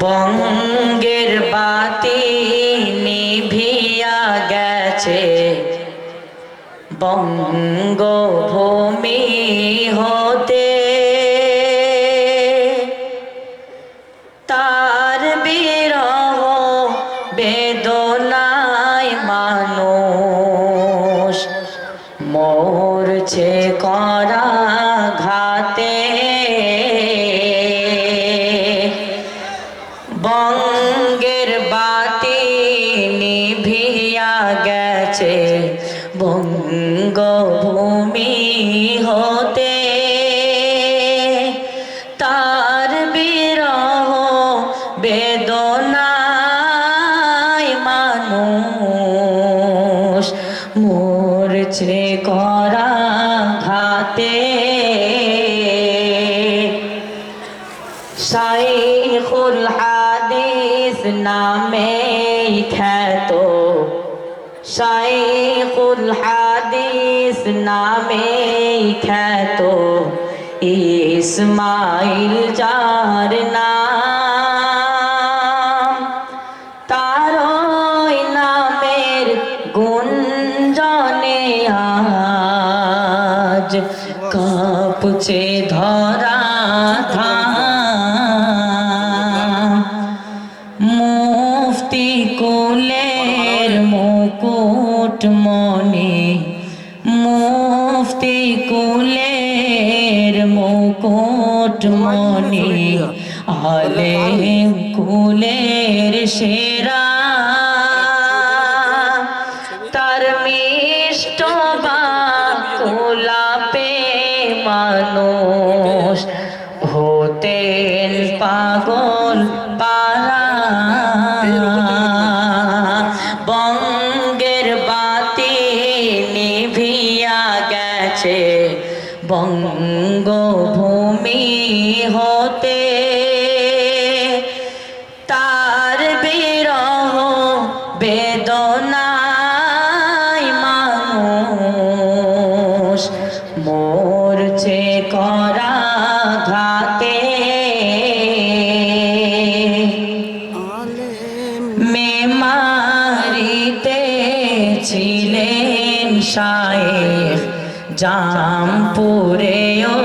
বঙ্গের বাতি নিভিয়া গেছে। বঙ্গভূমি গেছে। বঙ্গভূমি হতে তার বিরহ বেদনায় মানুষ মরছে করা ঘাতে। শাইখুল হাদিস নামে খ্যাত শাইখুল হাদিস নামে খ্যাত ইসমাইল যার নাম কুলের মুকুট মনে মুফতি কুলের মুকুট মনে আলেম কুলের সেরা। তার মিষ্ট বাকুলাপে মানুষ হতেন পাগল বঙ্গভূমি হতে তার বিরহ বেদনায় মানুষ মরছে করা ঘাতে। মেমারিতে ছিলেন শায়েখ জামপুরেও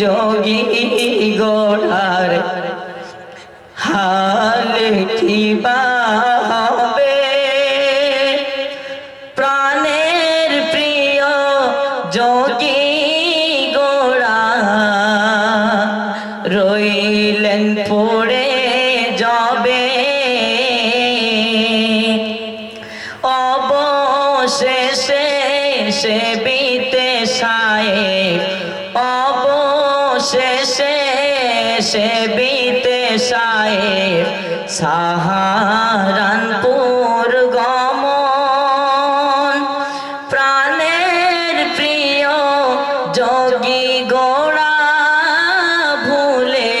যোগী গোড়ার হালিটি বা হবে প্রাণের প্রিয় যোগী গোড়া রইলেন পড়ে যাবে। অবশেষে সে বিতে সায়ে সাহারানপুর গমন। প্রাণের প্রিয় যোগী গোড়া ভুলে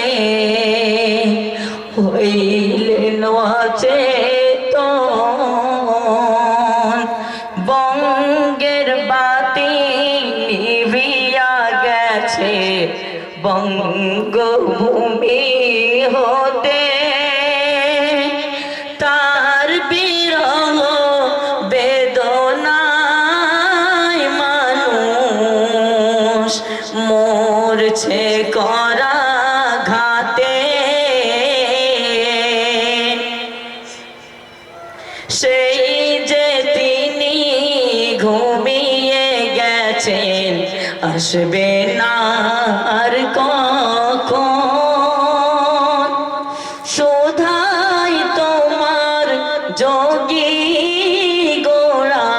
হইলেন অচেতন। বঙ্গের বাতি নিভিয়া গেছে বঙ্গভূমি হতে আসবে না আর কখন? শোধাই তোমার যোগী গোড়া।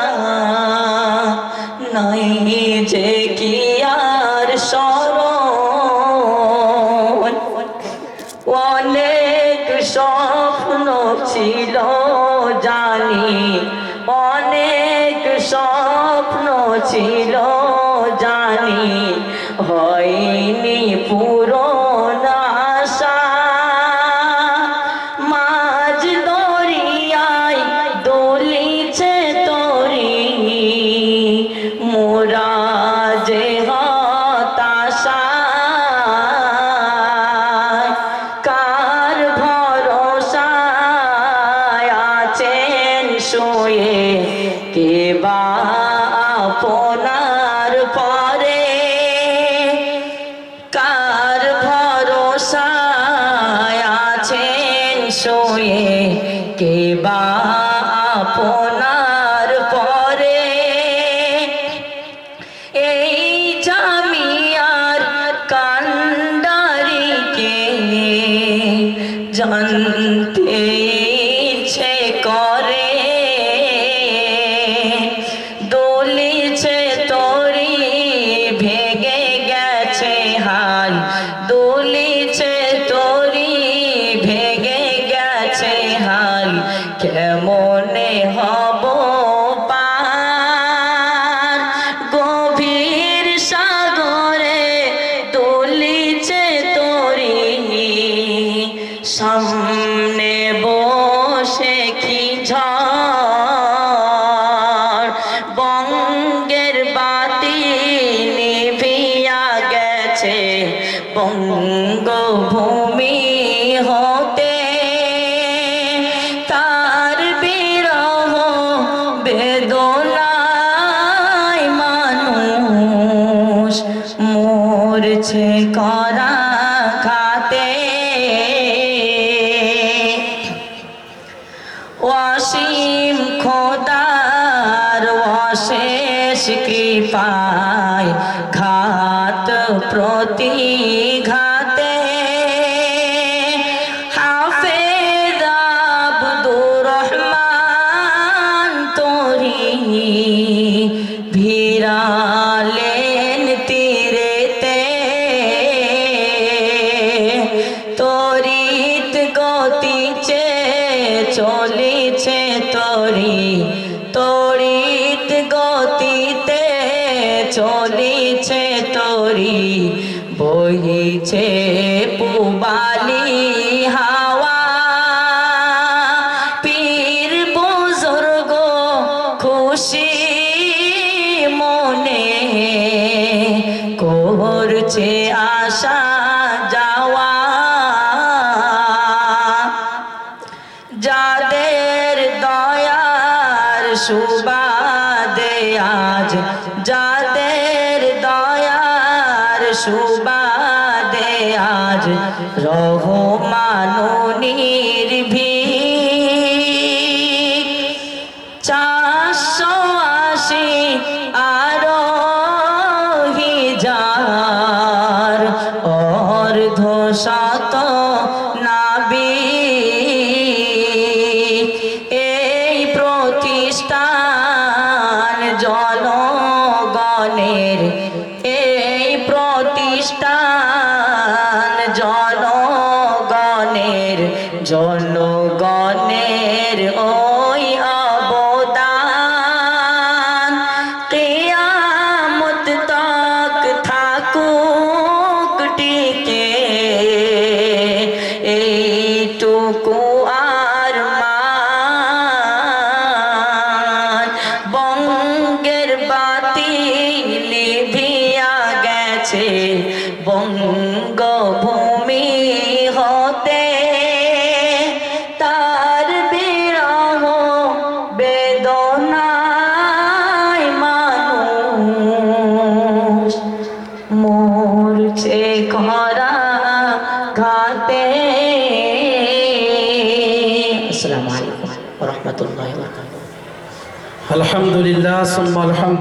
নাই যে কি আর স্মরণ। অনেক স্বপ্ন ছিল জানি। অনেক স্বপ্ন ছিল হয়নি পূরণ শোয়ে কে বা আপনার অসীম খোদার অশেষ কৃপায় ঘাত প্রতি ঘাতে হাফেজ আব্দুর রহমান তোরি ভিড়ালেন বহিছে পুবালি হাওয়া। পীর বুজুর্গ খুশি মনে করছে আশা যাওয়া। যাদের দয়ার সুবাদে আজ, যাদের দয়ার আজ রহমানুনির ভিড় চারশো আশি আরও যার অর্ধ শত জনগণের ওই অবদান কেয়ামত তক থাকুক টিকে এইটুকু الحمد لله ثم الحمد